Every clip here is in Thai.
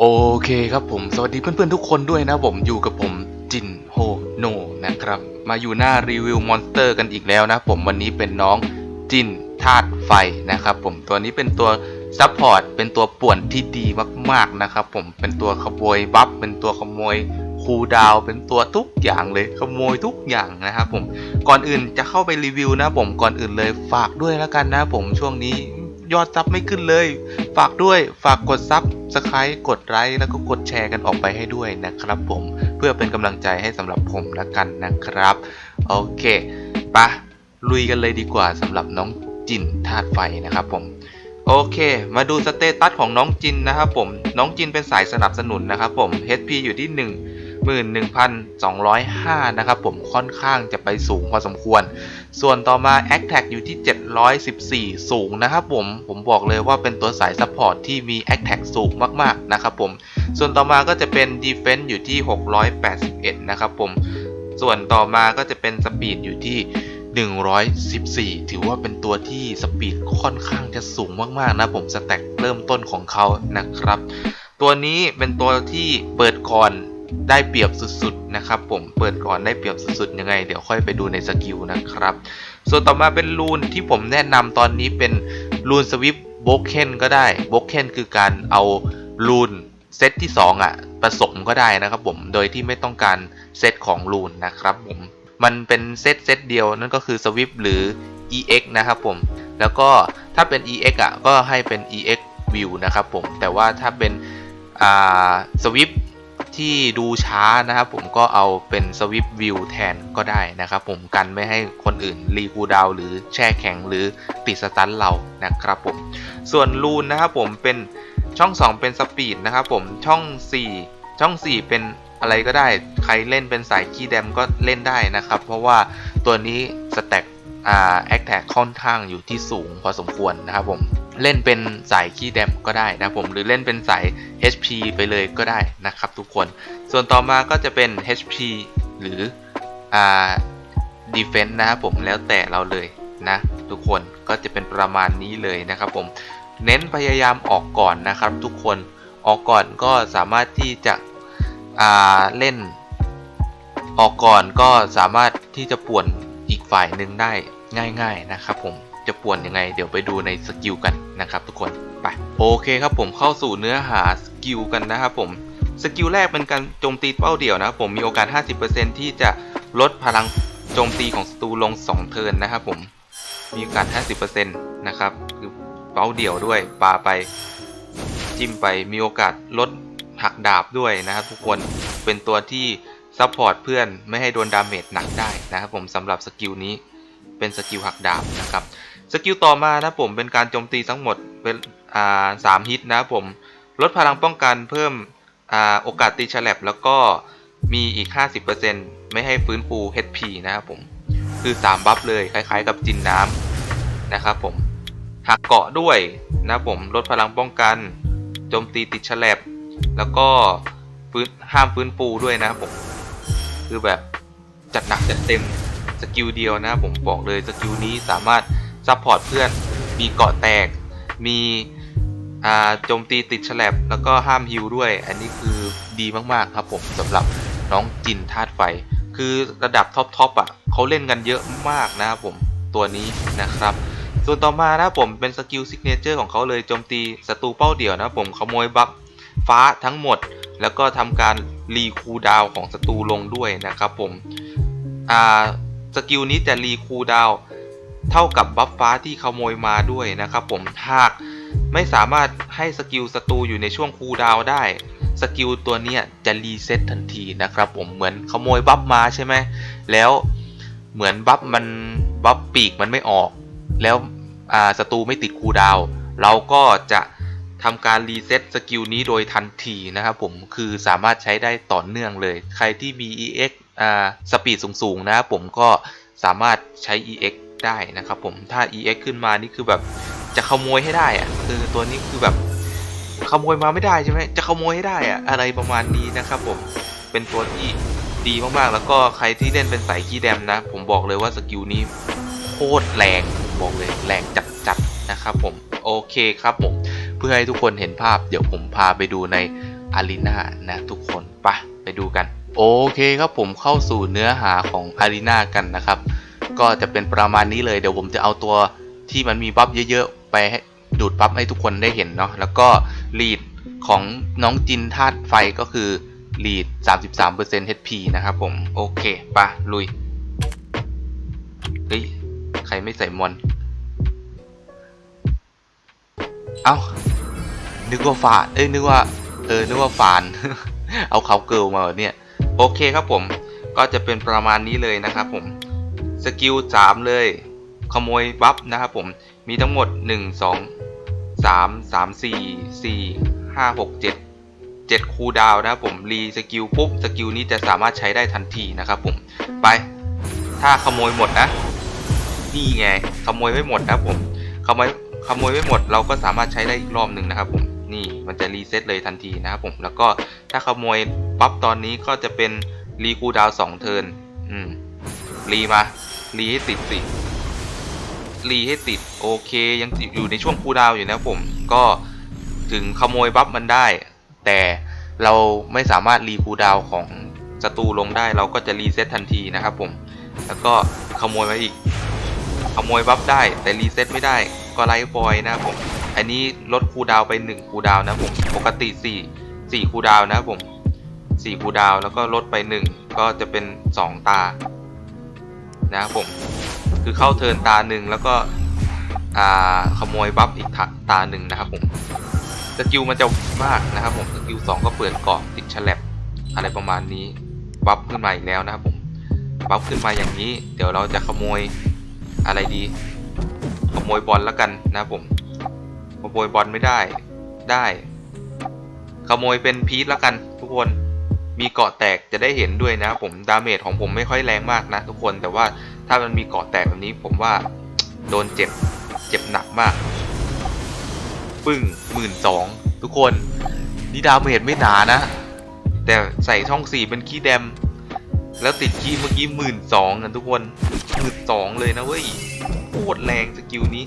โอเคครับผมสวัสดีเพื่อนๆทุกคนด้วยนะผมอยู่กับผมจินโฮโนนะครับ มาอยู่หน้ารีวิวมอนสเตอร์กันอีกแล้วนะผมวันนี้เป็นน้องจินธาตุไฟนะครับผมตัวนี้เป็นตัวซัพพอร์ตเป็นตัวป่วนที่ดีมากๆนะครับผมเป็นตัวขโมยบัฟเป็นตัวขโมยคูดาวเป็นตัวทุกอย่างเลยขโมยทุกอย่างนะครับผมก่อนอื่นจะเข้าไปรีวิวนะผมก่อนอื่นเลยฝากด้วยแล้วกันนะผมช่วงนี้ ยอดซับไม่ขึ้นเลย ฝากด้วยฝากกดซับสไครต์กดไลค์แล้วก็กดแชร์กันออกไปให้ด้วยนะครับผมเพื่อเป็นกำลังใจให้สำหรับผมล้วกันนะครับ โอเคปะลุยกันเลยดีกว่าสำหรับน้องจินธาตุไฟนะครับผมโอเค มาดูสเตตัสของน้องจินนะครับผม น้องจินเป็นสายสนับสนุนนะครับผม HP อยู่ที่ 1 11,205 นะครับผมค่อนข้างจะไปสูงพอสมควร ส่วนต่อมา a c t a c อยู่ที่ 714 สูงนะครับผมผมบอกเลยว่าเป็นตัวสายซัพพอร์ตที่มี a c t a c สูงมากๆนะครับผมส่วนต่อมาก็จะเป็น Defense อยู่ที่ 681 นะครับผมส่วนต่อมาก็จะเป็นสปีดอยู่ที่ 114 ถือว่าเป็นตัวที่สปีดค่อนข้างจะสูงมากๆนะผมสแต็กเริ่มต้นของเขานะครับ ตัวนี้เป็นตัวที่เปิดก่อน ได้เปรียบสุดๆนะครับผมเปิดก่อนได้เปรียบสุดๆยังไง เดี๋ยวค่อยไปดูในสกิลนะครับ ส่วนต่อมาเป็นรูนที่ผมแนะนำตอนนี้เป็นรูนสวิปโบเคนก็ได้โบเคนคือการเอารูนเซตที่ 2อะผสมก็ได้นะครับผมโดยที่ไม่ต้องการเซตของรูนนะครับผมมันเป็นเซตเซตเดียวนั่นก็คือสวิปหรือ EX นะครับผมแล้วก็ถ้าเป็น EX อะก็ให้เป็น EX view นะครับผมแต่ว่าถ้าเป็นสวิป ที่ดูช้านะครับผมก็เอาเป็นสวิปวิวแทนก็ได้นะครับผมกันไม่ให้คนอื่นรีคูดาวหรือแช่แข็งหรือติดสตันเรานะครับผมส่วนรูนนะครับผมเป็นช่อง 2 เป็นสปีดนะครับผมช่อง 4 ช่อง 4 เป็นอะไรก็ได้ใครเล่นเป็นสายขี้แดมก็เล่นได้นะครับ เพราะว่าตัวนี้สแต็กอ่าแอคแท็กค่อนข้างอยู่ที่สูงพอสมควรนะครับผม เล่นเป็นสายขี้แดมก็ได้นะผมหรือเล่นเป็นสาย HP ไปเลยก็ได้นะครับทุกคน ส่วนต่อมาก็จะเป็น HP หรืออ่า Defense นะครับผมแล้วแต่เราเลยนะทุกคนก็จะเป็นประมาณนี้เลยนะครับผมเน้นพยายามออกก่อนนะครับ ทุกคนออกก่อนก็สามารถที่จะอ่าเล่น ออกก่อนก็สามารถที่จะป่วนอีกฝ่ายหนึ่งได้ง่าย ๆนะครับผม จะป่วนยังไง เดี๋ยวไปดูในสกิลกันนะครับทุกคนไปโอเคครับผมเข้าสู่เนื้อหาสกิลกันนะครับผมสกิลแรกเป็นการโจมตีเป้าเดี่ยวนะครับผมมีโอกาส 50%ที่จะลดพลังโจมตีของศัตรูลง 2 เทิร์นนะครับผมมีโอกาส 50%นะครับคือเป้าเดี่ยวด้วยปาไปจิ้มไปมีโอกาสลดหักดาบด้วยนะครับทุกคนเป็นตัวที่ซัพพอร์ตเพื่อนไม่ให้โดนดาเมจหนักได้นะครับผมสำหรับสกิลนี้เป็นสกิลหักดาบนะครับ สกิลต่อมานะผมเป็นการโจมตีทั้งหมดเป็นอ่าสามฮิตนะผมลดพลังป้องกันเพิ่มอ่าโอกาสตีฉลับแล้วก็มีอีก 50%ไม่ให้ฟื้นฟู HP นะครับผม คือ 3 บัฟเลยคล้ายๆ กับจินน้ำนะครับผมหักเกาะด้วยนะผมลดพลังป้องกันโจมตีติดฉลับแล้วก็ฟื้นห้ามฟื้นฟูด้วยนะครับผม คือแบบจัดหนักจัดเต็มสกิลเดียวนะครับผมบอกเลยสกิลนี้สามารถ ซัพพอร์ตเพื่อน มีเกาะแตก มีโจมตีติดฉลับแล้วก็ห้ามฮิวด้วย อันนี้คือดีมากๆครับผมสำหรับน้องจินธาตุไฟ คือระดับท็อปทอปอะเขาเล่นกันเยอะมากนะครับผมตัวนี้นะครับ ส่วนต่อมานะผมเป็นสกิลซิกเนเจอร์ของเขาเลยโจมตีศัตรูเป้าเดี่ยวนะผมขโมยบัฟฟ้าทั้งหมด แล้วก็ทำการรีคูดาวของศัตรูลงด้วยนะครับผมสกิลนี้จะรีคูดาว เท่ากับบัฟฟ้าที่ขโมยมาด้วยนะครับผมหากไม่สามารถให้สกิลศัตรูอยู่ในช่วงคูลดาวได้สกิลตัวนี้จะรีเซ็ตทันทีนะครับผมเหมือนขโมยบัฟมาใช่ไหมแล้วเหมือนบัฟมันบัฟปีกมันไม่ออก แล้วศัตรูไม่ติดคูลดาวเราก็จะทำการรีเซ็ตสกิลนี้โดยทันทีนะครับผมคือสามารถใช้ได้ต่อเนื่องเลย ใครที่มี EX อ่าสปีดสูงๆนะครับผมก็สามารถใช้ EX ได้นะครับผมถ้า EX ขึ้นมานี่คือแบบจะขโมยให้ได้อะคือตัวนี้คือแบบขโมยมาไม่ได้ใช่ไหมจะขโมยให้ได้อะอะไรประมาณนี้นะครับผมเป็นตัวที่ดีมากๆ แล้วก็ใครที่เล่นเป็นสายขี้แดมนะ ผมบอกเลยว่าสกิลนี้โคตรแรงบอกเลยแรงจัดๆนะครับผมโอเคครับผมเพื่อให้ทุกคนเห็นภาพเดี๋ยวผมพาไปดูในอารีนานะทุกคนไปะไปดูกัน โอเคครับผมเข้าสู่เนื้อหาของอารีนากันนะครับ ก็จะเป็นประมาณนี้เลยเดี๋ยวผมจะเอาตัวที่มันมีบัฟเยอะๆ ไปดูดบัฟให้ทุกคนได้เห็นเนาะแล้วก็ลีดของน้องจินธาตุไฟก็คือลีด 33% HP นะครับผม โอเคปะลุย เฮ้ย ใครไม่ใส่มอน เอ้า นึกว่าฝาด เอ้ย นึกว่า เออ นึกว่าฝาน เอาเขาเกิลมาเนี่ย โอเคครับผม ก็จะเป็นประมาณนี้เลยนะครับผม สกิล3เลย ขโมยบัฟนะครับผม มีทั้งหมด1 2 3 3 4 4 5 6 7 7คูดาวนะครับผม รีสกิลปุ๊บ สกิลนี้จะสามารถใช้ได้ทันทีนะครับผม ไป ถ้าขโมยหมดนะ นี่ไง ขโมยไม่หมดนะผม ขโมย ขโมยไม่หมด เราก็สามารถใช้ได้อีกรอบหนึ่งนะครับผม นี่ มันจะรีเซ็ตเลยทันทีนะครับผม แล้วก็ถ้าขโมยบัฟตอนนี้ก็จะเป็นรีคูดาวสองเทิร์น อืม รีมา รีให้ติดสิรีให้ติดโอเค ยังอยู่ในช่วงคูดาวอยู่นะผมก็ถึงขโมยบัฟมันได้ แต่เราไม่สามารถรีคูดาวของศัตรูลงได้เราก็จะรีเซ็ตทันทีนะครับผม แล้วก็ขโมยมาอีก ขโมยบัฟได้แต่รีเซ็ตไม่ได้ก็ไลฟ์บอยนะผม อันนี้ลดคูดาวน์ไป1คูดาวนะผม ปกติ 4 4คูดาวนะผม4คูดาวแล้วก็ลดไป 1 ก็จะเป็น 2 ตา นะครับผม คือเข้าเทินตาหนึ่งแล้วก็อ่าขโมยบัฟอีกตาหนึ่งนะครับผมสกิลมันจะมากนะครับผมสกิลสองก็เปิดเกาะติดฉลับอะไรประมาณนี้บัฟขึ้นมาอีกแล้วนะครับผมบัฟขึ้นมาอย่างนี้ เดี๋ยวเราจะขโมยอะไรดี ขโมยบอลแล้วกันนะครับผมขโมยบอลไม่ได้ได้ ขโมยเป็นพีทแล้วกันทุกคน มีเกาะแตกจะได้เห็นด้วยนะผมดาเมจของผมไม่ค่อยแรงมากนะทุกคนแต่ว่าถ้ามันมีเกาะแตกแบบนี้ผมว่าโดนเจ็บเจ็บหนักมาก ปึ้งหมื่นสองทุกคนนี่ดาเมจไม่หนานะ แต่ใส่ช่องสี่เป็นคีย์แดม แล้วติดคีย์เมื่อกี้หมื่นสองกันทุกคนหมื่นสองเลยนะเว้ยโคตรแรงสกิลนี้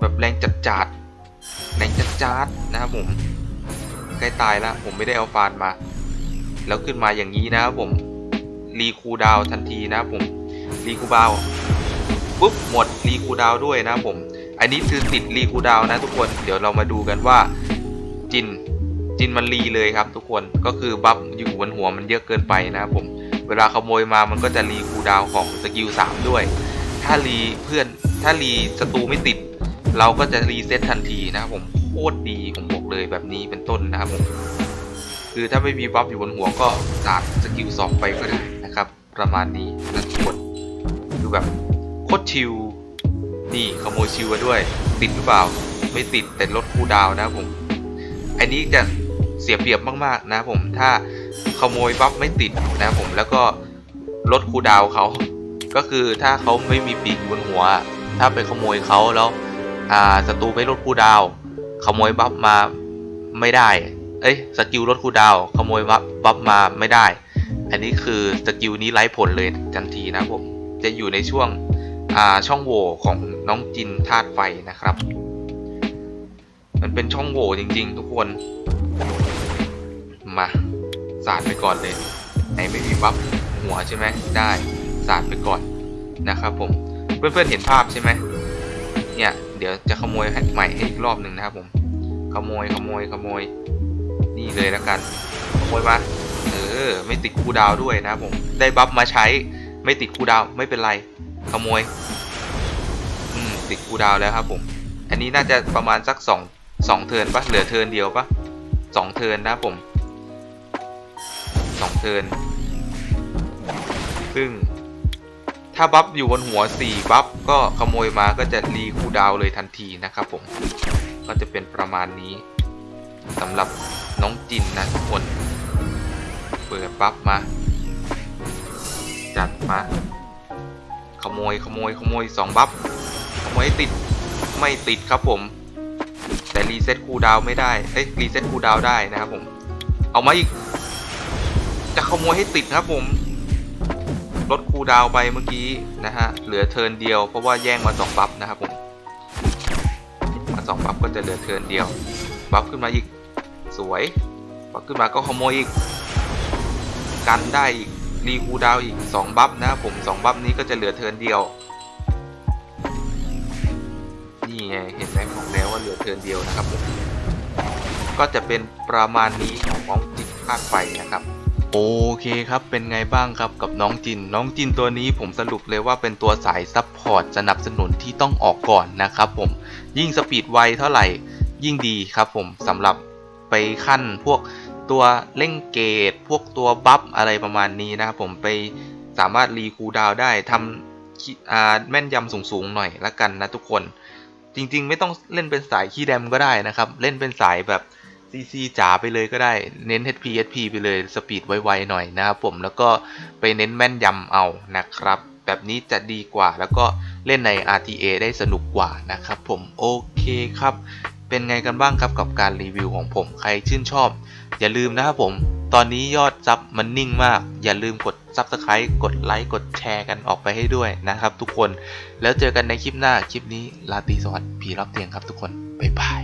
แบบแรงจัดจัดแรงจัดจัดนะครับผมใกล้ตายแล้วผมไม่ได้เอาฟานมา แล้วขึ้นมาอย่างนี้นะครับผมรีคูดาวทันทีนะครับผมรีคูดาวปุ๊บหมดรีคูดาวด้วยนะครับผม อันนี้คือติดรีคูดาวนะทุกคนเดี๋ยวเรามาดูกันว่าจินจินมันรีเลยครับ ทุกคนก็คือบัฟอยู่บนหัวมันเยอะเกินไปนะครับผม เวลาขโมยมามันก็จะรีคูดาวของสกิล3ด้วย ถ้ารีเพื่อนถ้ารีศัตรูไม่ติด เราก็จะรีเซ็ตทันทีนะครับผมโคตรดีผมบอกเลยแบบนี้เป็นต้นนะครับผม คือถ้าไม่มีบัฟอยู่บนหัวก็สาดสกิลสองไปก็ได้นะครับ ประมาณนี้นะทุกคนคือแบบโคตรชิลนี่ขโมยชิลมาด้วย ติดหรือเปล่า ไม่ติดแต่ลดคูดาวนะผม อันนี้จะเสียเปรียบมากๆนะผมถ้าขโมยบัฟไม่ติดนะผมแล้วก็ลดคูดาวเขาก็คือถ้าเขาไม่มีปีกบนหัว ถ้าไปขโมยเขาแล้วอ่าศัตรูไม่ลดคูดาว ขโมยบัฟมาไม่ได้ เอ้ยสกิลลดคูดาวขโมยบัฟบัฟมาไม่ได้ อันนี้คือสกิลนี้ไร้ผลเลยทันทีนะผมจะอยู่ในช่วงอ่าช่องโหว่ของน้องจินธาตุไฟนะครับ มันเป็นช่องโหว่จริง ๆ ทุกคน มาสาดไปก่อนเลยไหนไม่มีบัฟหัวใช่ไหมได้สาดไปก่อนนะครับผมเพื่อนๆเห็นภาพใช่ไหมเนี่ยเดี๋ยวจะขโมยให้ใหม่ให้อีกรอบหนึ่งนะครับผมขโมยขโมยขโมย นี่เลยแล้วกันขโมยมาเออไม่ติดคูดาวด้วยนะผมได้บัฟมาใช้ไม่ติดคูดาวไม่เป็นไรขโมยอืมติดคูดาวแล้วครับผม อันนี้น่าจะประมาณสักสองสองเทิร์นปะเหลือเทิร์นเดียวปะสองเทิร์นนะผมสองเทิร์นซึ่งถ้าบัฟอยู่บนหัว 4 บัฟก็ขโมยมาก็จะรีคูดาวเลยทันทีนะครับผม ก็จะเป็นประมาณนี้ สำหรับน้องจินนะทุกคน เปิดบัฟมา จัดมา ขโมยขโมยขโมยสองบัฟขโมยให้ติดไม่ติดครับผม แต่รีเซ็ตคูดาวไม่ได้เอ้ยรีเซ็ตคูดาวได้นะครับผม เอามาอีก จะขโมยให้ติดครับผมลดคูดาวไปเมื่อกี้นะฮะ เหลือเทินเดียวเพราะว่าแย่งมาสองบัฟนะครับผม มาสองบัฟก็จะเหลือเทินเดียว บัฟขึ้นมาอีก สวยพอขึ้นมาก็ขโมยอีก กันได้อีกรีคูดาวอีก 2 บัฟนะผม 2 บัฟนี้ก็จะเหลือเทินเดียว นี่ไงเห็นไหมของแล้วว่าเหลือเทินเดียวนะครับผมก็จะเป็นประมาณนี้ของน้องจิตคาดไฟนะครับโอเคครับ เป็นไงบ้างครับกับน้องจิน น้องจินตัวนี้ผมสรุปเลยว่าเป็นตัวสายซับพอร์ตสนับสนุนที่ต้องออกก่อนนะครับผม ยิ่งสปีดไวเท่าไหร่ยิ่งดีครับผมสำหรับ ไปขั้นพวกตัวเร่งเกตพวกตัวบัฟอะไรประมาณนี้นะครับผมไปสามารถรีคูดาวได้ทำแม่นยำสูงๆหน่อยละกันนะทุกคน จริงๆ ไม่ต้องเล่นเป็นสายขี้แดมก็ได้นะครับ เล่นเป็นสายแบบ CC จ๋าไปเลยก็ได้เน้น HP HP ไปเลยสปีดไวๆหน่อยนะครับผมแล้วก็ไปเน้นแม่นยำเอานะครับ แบบนี้จะดีกว่าแล้วก็เล่นใน RTA ได้สนุกกว่านะครับผมโอเคครับ เป็นไงกันบ้างครับกับการรีวิวของผมใครชื่นชอบ อย่าลืมนะครับผม ตอนนี้ยอดซับมันนิ่งมาก อย่าลืมกด s u b สไครต์กดไลค์กดแชร์กันออกไปให้ด้วยนะครับทุกคนแล้วเจอกันในคลิปหน้าคลิปนี้ลาตีสวัสดีผีรับเตียงครับทุกคนบ๊ายบาย